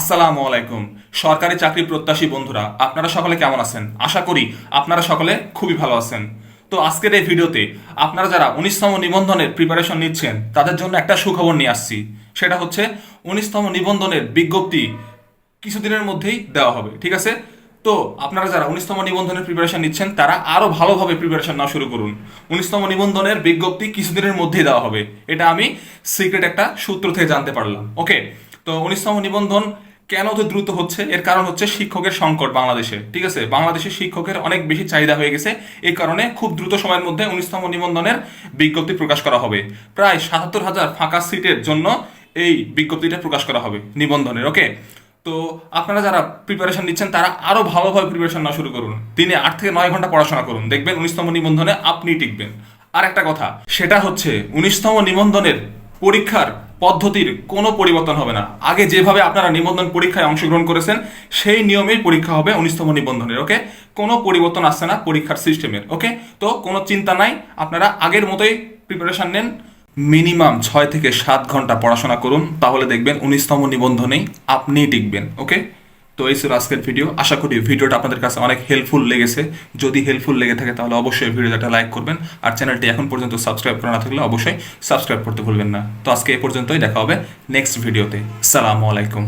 আসসালামু আলাইকুম। সরকারি চাকরি প্রত্যাশী বন্ধুরা, আপনারা সকলে কেমন আছেন? আশা করি আপনারা সকলে খুবই ভালো আছেন। তো আজকের এই ভিডিওতে আপনারা যারা উনিশতম নিবন্ধনের প্রিপারেশন নিচ্ছেন, তাদের জন্য একটা সুখবর নিয়ে আসছি। সেটা হচ্ছে, উনিশতম নিবন্ধনের বিজ্ঞপ্তি কিছুদিনের মধ্যেই দেওয়া হবে, ঠিক আছে? তো আপনারা যারা উনিশতম নিবন্ধনের প্রিপারেশন নিচ্ছেন, তারা আরও ভালোভাবে প্রিপারেশন নেওয়া শুরু করুন। উনিশতম নিবন্ধনের বিজ্ঞপ্তি কিছুদিনের মধ্যেই দেওয়া হবে। এটা আমি সিক্রেট একটা সূত্র থেকে জানতে পারলাম। ওকে তো উনিশতম নিবন্ধন কেন তো দ্রুত হচ্ছে? এর কারণ হচ্ছে শিক্ষকের সংকট বাংলাদেশে, ঠিক আছে? বাংলাদেশে শিক্ষকের অনেক বেশি চাহিদা হয়ে গেছে। এই কারণে খুব দ্রুত সময়ের মধ্যে উনিশতম নিবন্ধনের বিজ্ঞপ্তি প্রকাশ করা হবে। প্রায় সাতাত্তর হাজার ফাঁকা সিটের জন্য এই বিজ্ঞপ্তিটা প্রকাশ করা হবে নিবন্ধনের, ওকে? তো আপনারা যারা প্রিপারেশন নিচ্ছেন, তারা আরও ভালোভাবে প্রিপারেশন নেওয়া শুরু করুন। দিনে আট থেকে নয় ঘণ্টা পড়াশোনা করুন। দেখবেন উনিশতম নিবন্ধনে আপনি টিকবেন। আর একটা কথা, সেটা হচ্ছে উনিশতম নিবন্ধনের পরীক্ষার পদ্ধতির কোনো পরিবর্তন হবে না। আগে যেভাবে আপনারা নিবন্ধন পরীক্ষায় অংশগ্রহণ করেছেন, সেই নিয়মেই পরীক্ষা হবে উনিশতম নিবন্ধনের, ওকে? কোনো পরিবর্তন আসছে না পরীক্ষার সিস্টেমের, ওকে? তো কোনো চিন্তা নাই, আপনারা আগের মতোই প্রিপারেশান নেন। মিনিমাম ছয় থেকে সাত ঘণ্টা পড়াশোনা করুন, তাহলে দেখবেন উনিশতম নিবন্ধনেই আপনিই টিকবেন, ওকে? তো এই ছিল আজকের ভিডিও আশা করি ভিডিওটা আপনাদের কাছে অনেক হেল্পফুল লেগেছে। যদি হেল্পফুল লেগে থাকে তাহলে অবশ্যই ভিডিওটা একটা লাইক করবেন। আর চ্যানেলটি এখন পর্যন্ত সাবস্ক্রাইব করা না থাকলে অবশ্যই সাবস্ক্রাইব করতে ভুলবেন না। তো আজকে এই পর্যন্তই, দেখা হবে নেক্সট ভিডিওতে সালামু আলাইকুম।